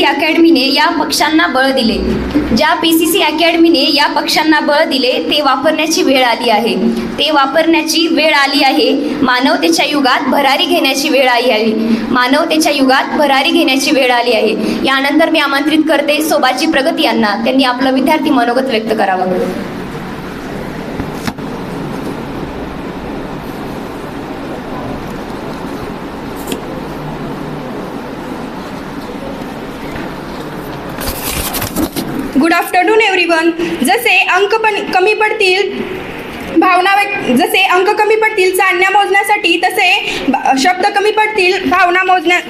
C अकॅडमीने या पक्षांना बळ दिले. ज्या पी सी सी अकॅडमीने या पक्षांना बळ दिले ते वापरण्याची वेळ आली आहे. ते वापरण्याची वेळ आली आहे. मानवतेच्या युगात भरारी घेण्याची वेळ आली आहे. मानवतेच्या युगात भरारी घेण्याची वेळ आली आहे. यानंतर मी आमंत्रित करते सोबाची प्रगती यांना. त्यांनी आपलं विद्यार्थी मनोगत व्यक्त करावं. गुड आफ्टरनून एव्हरीवन जसे अंक पण कमी पडतील भावना व्यक्त जसे अंक कमी पडतील चांदण्या मोजण्यासाठी तसे शब्द कमी पडतील भावना मोजण्या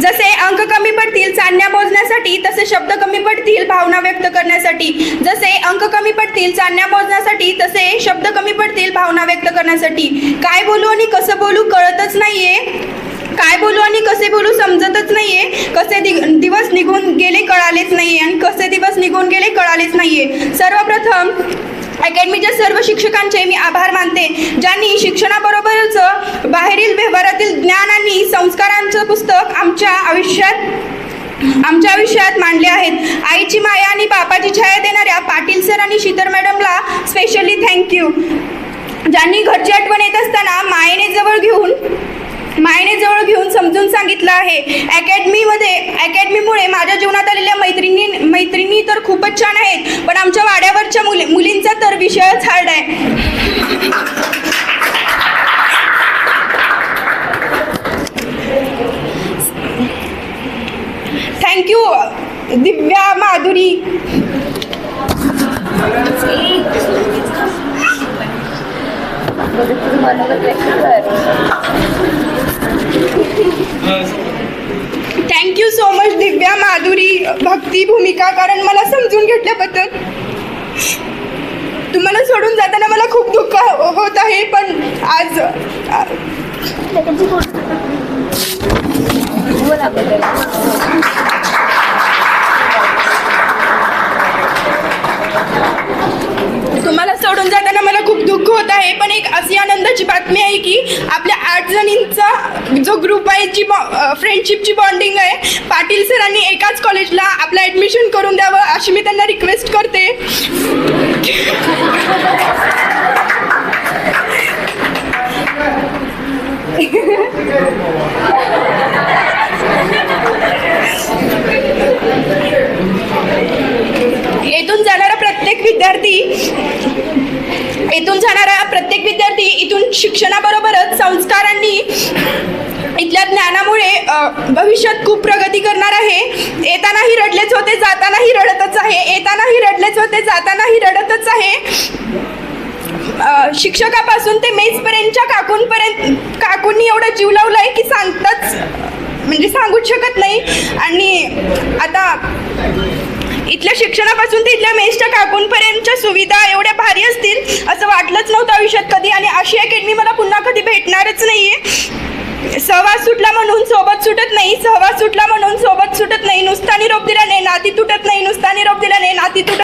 जसे अंक कमी पडतील चांदण्या मोजण्यासाठी तसे शब्द कमी पडतील भावना व्यक्त करण्यासाठी. जसे अंक कमी पडतील चांदण्या मोजण्यासाठी तसे शब्द कमी पडतील भावना व्यक्त करण्यासाठी. काय बोलू आणि कसं बोलू कळतच नाहीये. काय बोलू आणि कसे बोलू समजतच नाहीये. कसे दिवस निघून गेले कळालेच नाहीये. आणि कसे दिवस निघून गेले कळालेच नाहीये. सर्वप्रथम अकॅडमीच्या सर्व शिक्षकांचे मी आभार मानते ज्यांनी शिक्षणाबरोबरच बाहेरील व्यवहारातील ज्ञान आणि संस्कारांचं पुस्तक आमच्या आयुष्यात आमच्या आयुष्यात मांडले आहेत. आईची माया आणि बापाची छाया देणाऱ्या पाटील सर आणि शीतर मॅडमला स्पेशली थँक्यू ज्यांनी घरची आठवण येत असताना मायेने जवळ घेऊन मायने जवळ घेऊन समजून सांगितलं आहे. अकॅडमीमध्ये अकॅडमीमुळे माझ्या जीवनात आलेल्या मैत्रिणी मैत्रिणी तर खूपच छान आहेत पण आमच्या वाड्यावरच्या मुली मुलींचा तर विषयच हार्ड आहे. Thank you Divya Madhuri. Thank you so much Divya Madhuri Bhakti Bhumika कारण मला समजून घेतल्याबद्दल. तुम्हाला सोडून जाताना मला खूप दुःख होत आहे पण आज आ, तुम्हाला सोडून जाताना मला खूप दुःख होत आहे पण एक अशी आनंदाची बातमी आहे की आपल्या आठ जणींचा जो ग्रुप आहे जी फ्रेंडशिपची बॉन्डिंग आहे पाटील सरांनी एकाच कॉलेजला आपलं ॲडमिशन करून द्यावं अशी मी त्यांना रिक्वेस्ट करते येथून जाणारा प्रत्येक विद्यार्थी येथून जाणारा प्रत्येक विद्यार्थी इथून शिक्षणाबरोबरच संस्कारांनी इथल्या ज्ञानामुळे भविष्यात खूप प्रगती करणार आहे. येतानाही रडलेच होते जातानाही रडतच आहे. येतानाही रडलेच होते जातानाही रडतच आहे. शिक्षकापासून ते मेजपर्यंतच्या काकूंपर्यंत काकूंनी एवढा जीव लावलाय की सांगताच म्हणजे सांगूच शकत नाही. आणि आता इथल्या शिक्षणापासून ते इथल्या मेसच्या काकूंपर्यंतच्या सुविधा एवढ्या भारी असतील असं वाटलंच नव्हतं आयुष्यात कधी. आणि अशी अकॅडमी मला पुन्हा कधी भेटणारच नाहीये. सहवास सुटला म्हणून सोबत सुटत नाही सहवास सुटला म्हणून सोबत सुटत नाही. नुसता निरोप नाही नाती तुटत नाही नुसता निरोप नाही नाती तुटत